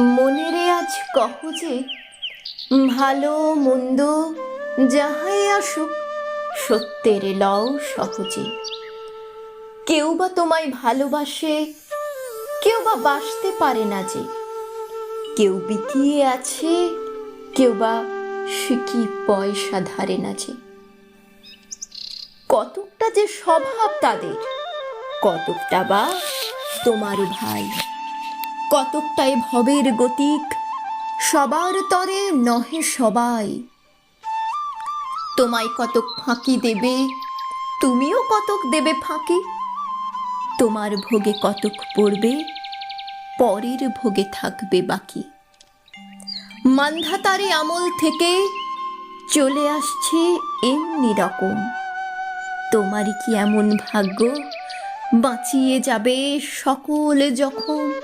মনেরে আজ কহ যে, ভালো মন্দ যাহাই আসুক, সত্যের লও সহজে। কেউ বা তোমায় ভালোবাসে, কেউ বা বাসতে পারে না যে। কেউ বিকিয়ে আছে, কেউ বা সিকি পয়সা ধারে না যে। কতকটা যে স্বভাব তাদের, কতকটা বা তোমার ভাই। কতকটাই ভবের গতিক, সবার তরে নহে সবাই। তোমায় কতক ফাঁকি দেবে, তুমিও কতক দেবে ফাঁকি? তোমার ভোগে কতক পড়বে, পরের ভোগে থাকবে বাকি। মান্ধাতারি আমল থেকে চলে আসছে এমনি রকম। তোমারই কি এমন ভাগ্য? বাঁচিয়ে যাবে সকল যখন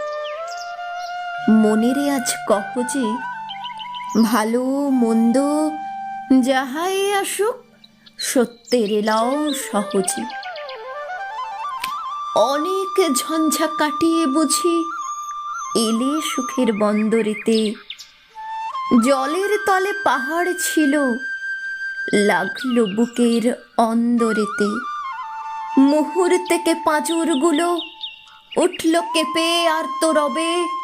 মনেরে আজ কহ যে, ভালো মন্দ যাহাই আসুক, সত্যের এলাও সহজে। অনেক ঝঞ্ঝা কাটিয়ে বুঝি, এলে সুখের বন্দরেতে। জলের তলে পাহাড় ছিল, লাগল বুকের অন্দরেতে। মুহূর্তেকে পাঁজরগুলো উঠল কেঁপে আর তো রবে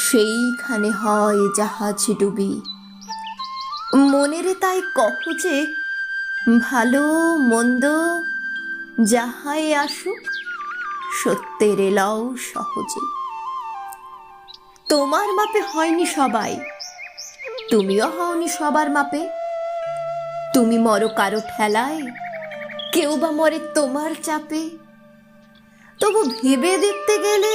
সেইখানে হয় জাহাজ ডুবি। মনেরে তাই কহ যে, ভালো, মন্দ, যাহাই আসুক, সত্যের এলাও সহজে। তোমার মাপে হয়নি সবাই, তুমিও হওনি সবার মাপে। তুমি মরো কারও ঠেলায়, কেউ বা মরে তোমার চাপে। তবু ভেবে দেখতে গেলে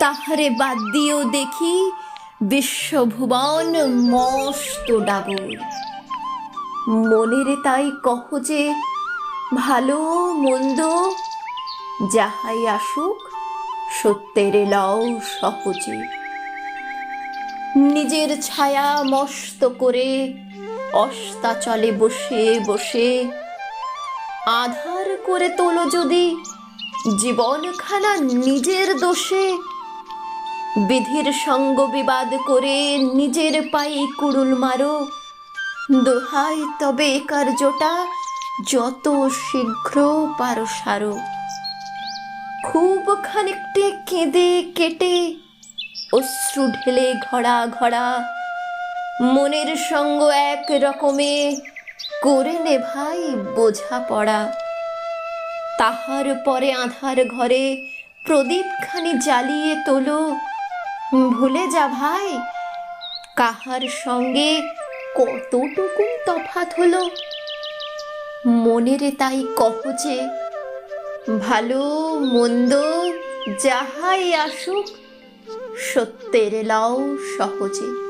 তাহারে বাদ দিয়েও দেখি, বিশ্বভুবন মস্ত ডাগর। মনেরে তাই কহ যে, ভালো মন্দ যাহাই আসুক, সত্যের লও সহজে। নিজের ছায়া মস্ত করে অস্তাচলে বসে বসে, আধার করে তোলো যদি জীবনখানা নিজের দোষে। বিধির সঙ্গ বিবাদ করে নিজের পায়ে কুড়ুল মারো। দোহাই তবে এ কার্যটা যত শীঘ্র পারো সারো। খুব খানিকটে কেঁদে কেটে অশ্রু ঢেলে ঘড়া ঘড়া মনের সঙ্গ এক রকমে করে নে ভাই বোঝা পড়া। তাহার পরে আধার ঘরে প্রদীপখানি জ্বালিয়ে তোলো। ভুলে যা ভাই। কাহার সঙ্গে কতটুকু তফাত হলো? মনের তাই কহ যে, ভালো মন্দ যাহাই আসুক, সত্যের লাও সহজে।